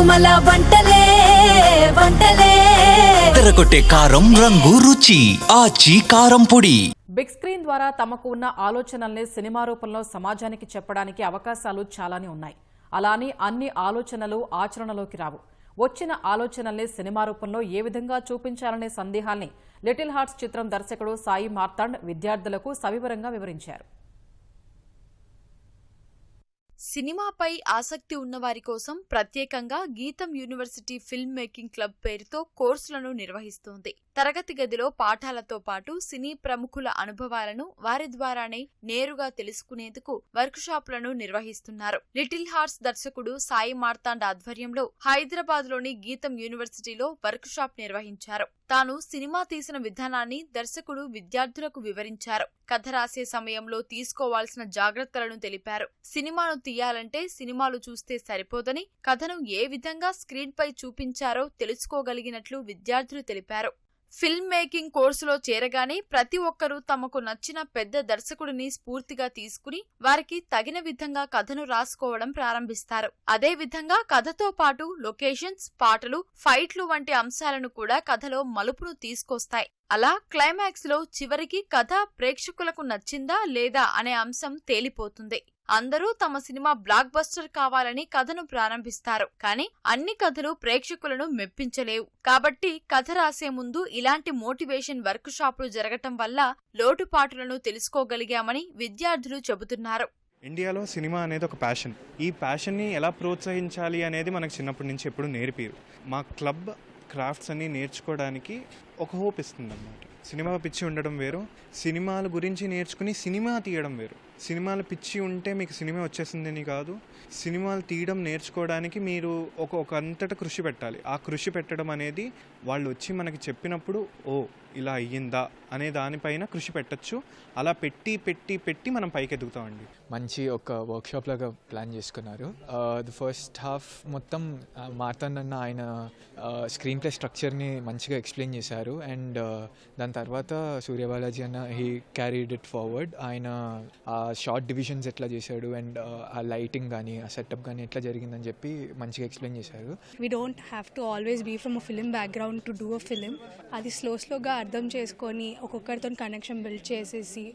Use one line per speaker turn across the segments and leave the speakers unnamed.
దిగుమల వంటలే వంటలే.
తెరకొట్టే కారం రంగు రుచి ఆచి కారం పొడి.
బిగ్ స్క్రీన్ ద్వారా తమకు ఉన్న ఆలోచనల్ని సినిమా రూపంలో సమాజానికి చెప్పడానికి అవకాశాలు చాలానే ఉన్నాయి. అలాని అన్ని ఆలోచనలు ఆచరణలోకి రావు. వచ్చిన ఆలోచనల్ని సినిమా రూపంలో ఏ విధంగా చూపించాలనే సందేహాల్ని లిటిల్ హార్ట్స్ చిత్రం దర్శకుడు సాయి మార్తాండ్ విద్యార్థులకు సవివరంగా వివరించారు.
సినిమాపై ఆసక్తి ఉన్నవారి కోసం ప్రత్యేకంగా గీతం యూనివర్సిటీ ఫిల్మ్ మేకింగ్ క్లబ్ పేరుతో కోర్సులను నిర్వహిస్తోంది. తరగతి గదిలో పాఠాలతో పాటు సినీ ప్రముఖుల అనుభవాలను వారి ద్వారానే నేరుగా తెలుసుకునేందుకు వర్క్షాప్లను నిర్వహిస్తున్నారు. లిటిల్ హార్ట్స్ దర్శకుడు సాయి మార్తాండ్ ఆధ్వర్యంలో హైదరాబాద్లోని గీతం యూనివర్సిటీలో వర్క్షాప్ నిర్వహించారు. తాను సినిమా తీసిన విధానాన్ని దర్శకుడు విద్యార్థులకు వివరించారు. కథ రాసే సమయంలో తీసుకోవాల్సిన జాగ్రత్తలను తెలిపారు. సినిమాను తీయాలంటే సినిమాలు చూస్తే సరిపోదని కథను ఏ విధంగా స్క్రీన్ పై చూపించారో తెలుసుకోగలిగినట్లు విద్యార్థులు తెలిపారు. ఫిల్మ్ మేకింగ్ కోర్సులో చేరగానే ప్రతి ఒక్కరూ తమకు నచ్చిన పెద్ద దర్శకుడిని స్ఫూర్తిగా తీసుకుని వారికి తగిన విధంగా కథను రాసుకోవడం ప్రారంభిస్తారు. అదే విధంగా కథతో పాటు లొకేషన్స్ పాటలు ఫైట్లు వంటి అంశాలను కూడా కథలో మలుపును తీసుకొస్తాయి. అలా క్లైమాక్స్లో చివరికి కథ ప్రేక్షకులకు నచ్చిందా లేదా అనే అంశం తేలిపోతుంది. అందరూ తమ సినిమా బ్లాక్ బస్టర్ కావాలని కథను ప్రారంభిస్తారు. కానీ అన్ని కథలు ప్రేక్షకులను మెప్పించలేవు. కాబట్టి కథ రాసే ముందు ఇలాంటి మోటివేషన్ వర్క్ షాపులు జరగటం వల్ల లోటుపాటులను తెలుసుకోగలిగామని విద్యార్థులు చెబుతున్నారు.
ఇండియాలో సినిమా అనేది ఒక ప్యాషన్. ఈ ప్యాషన్ని ఎలా ప్రోత్సహించాలి అనేది మనకు చిన్నప్పటి నుంచి ఎప్పుడు నేర్పిరు. మా క్లబ్ క్రాఫ్ట్స్ అన్ని నేర్చుకోవడానికి ఒక హోప్ ఇస్తుంది అన్నమాట సినిమా పిచ్చి ఉండడం వేరు. సినిమాల గురించి నేర్చుకుని సినిమా తీయడం వేరు. సినిమాల పిచ్చి ఉంటే మీకు సినిమా వచ్చేసిందని కాదు. సినిమాలు తీయడం నేర్చుకోవడానికి మీరు ఒక ఒక అంతటా కృషి పెట్టాలి. ఆ కృషి పెట్టడం అనేది వాళ్ళు వచ్చి మనకి చెప్పినప్పుడు ఓ ఇలా అయ్యిందా అనే దానిపైన కృషి పెట్టచ్చు. అలా పెట్టి పెట్టి పెట్టి మనం పైకి ఎదుగుతామండి
మంచి ఒక వర్క్షాప్ లాగా ప్లాన్ చేసుకున్నారు. ది ఫస్ట్ హాఫ్ మొత్తం మార్తాండ్ ఆయన స్క్రీన్ ప్లే స్ట్రక్చర్ని మంచిగా ఎక్స్ప్లెయిన్ చేశారు. అండ్ దాని దాని తర్వాత సూర్యబాలాజీ అన్న హీ క్యారీడ్ ఇట్ ఫార్వర్డ్ ఆయన ఆ షార్ట్ డివిజన్స్ ఎట్లా చేశాడు అండ్ uh, ఆ లైటింగ్ కానీ ఆ సెటప్ కానీ ఎట్లా జరిగిందని చెప్పి మంచిగా ఎక్స్ప్లెయిన్ చేశారు.
We don't have to always be from a film background to do a film అది స్లో స్లోగా అర్థం చేసుకొని ఒక్కొక్కరితో కనెక్షన్ బిల్డ్ చేసేసి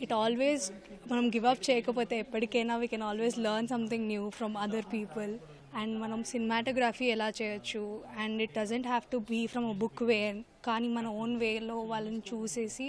ఇట్ ఆల్వేస్ మనం గివ్ అప్ చేయకపోతే ఎప్పటికైనా we can always learn something new from other people and మనం సినిమాటోగ్రఫీ ఎలా చేయొచ్చు? And it doesn't have to be from a book way కానీ మన ఓన్ వేలో వాళ్ళని చూసేసి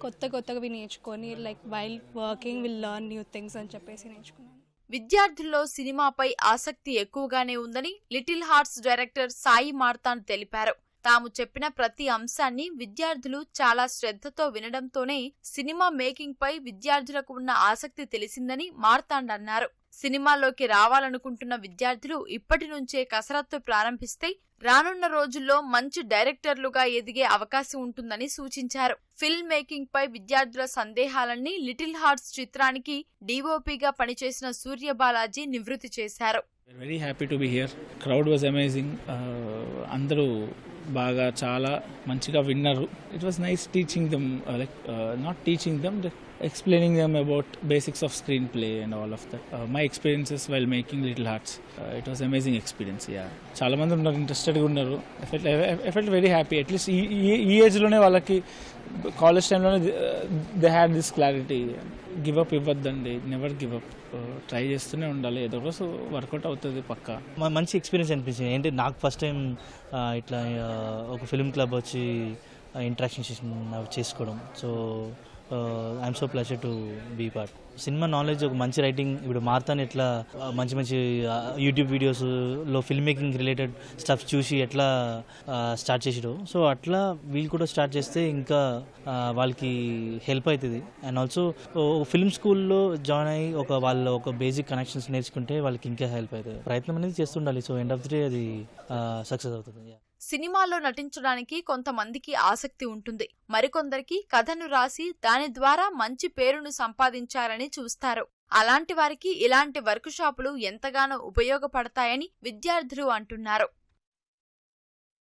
కొత్త కొత్తవి నేర్చుకొని like while working will learn new things అని చెప్పేసి నేర్చుకున్నాను.
విద్యార్థుల్లో సినిమాపై ఆసక్తి ఎక్కువగానే ఉందని little hearts director Sai Marthand తెలిపారు. తాము చెప్పిన ప్రతి అంశాన్ని విద్యార్థులు చాలా శ్రద్ధతో వినడంతోనే సినిమా మేకింగ్ పై విద్యార్థులకు ఉన్న ఆసక్తి తెలిసిందని మార్తాండ్ అన్నారు. సినిమాలోకి రావాలనుకుంటున్న విద్యార్థులు ఇప్పటి నుంచే కసరత్తు ప్రారంభిస్తే రానున్న రోజుల్లో మంచి డైరెక్టర్లుగా ఎదిగే అవకాశం ఉంటుందని సూచించారు. ఫిల్మ్ మేకింగ్ పై విద్యార్థుల సందేహాలన్నీ లిటిల్ హార్ట్స్ చిత్రానికి డీఓపీగా పనిచేసిన సూర్య బాలాజీ నివృత్తి చేశారు.
Very happy to be here crowd was amazing అందరూ బాగా చాలా మంచిగా విన్నారు. It was nice teaching them like not teaching them explaining them about basics of screenplay and all of that my experiences while making little hearts it was amazing experience yeah చాలా మంది ఉన్నారు ఇంట్రెస్టెడ్గా ఉన్నారు. Effect very happy at least ఈ ఈ- ఈ ఏజ్లోనే వాళ్ళకి college టైంలోనే they had this clarity give up ఇవ్వద్దండి. Never give up try చేస్తూనే ఉండాలి. ఏదో రోజు వర్కౌట్ అవుతుంది పక్కా.
మంచి ఎక్స్పీరియన్స్ అనిపించింది. ఏంటి నాకు ఫస్ట్ టైం uh, ఇట్లా uh, ఒక ఫిల్మ్ క్లబ్ వచ్చి uh, ఇంట్రాక్షన్ చేసుకోవడం. So I'm so pleasure to be part cinema knowledge ఒక మంచి రైటింగ్ ఇప్పుడు మార్తాన్ ఎట్లా uh, మంచి మంచి యూట్యూబ్ వీడియోస్లో ఫిల్మ్ మేకింగ్ రిలేటెడ్ స్టఫ్ చూసి ఎట్లా స్టార్ట్ చేసాడు సో అట్లా వీళ్ళు కూడా స్టార్ట్ చేస్తే ఇంకా uh, వాళ్ళకి హెల్ప్ అవుతుంది అండ్ ఆల్సో ఫిల్మ్ స్కూల్లో జాయిన్ అయ్యి ఒక వాళ్ళ ఒక బేసిక్ కనెక్షన్స్ నేర్చుకుంటే వాళ్ళకి ఇంకా హెల్ప్ అవుతుంది ప్రయత్నం అనేది చేస్తుండాలి. So end of the day అది uh, సక్సెస్ అవుతుంది.
సినిమాల్లో నటించడానికి కొంతమందికి ఆసక్తి ఉంటుంది. మరికొందరికి కథను రాసి దాని ద్వారా మంచి పేరును సంపాదించాలని చూస్తారు. అలాంటి వారికి ఇలాంటి వర్క్ షాపులు ఎంతగానో ఉపయోగపడతాయని విద్యార్థులు అంటున్నారు.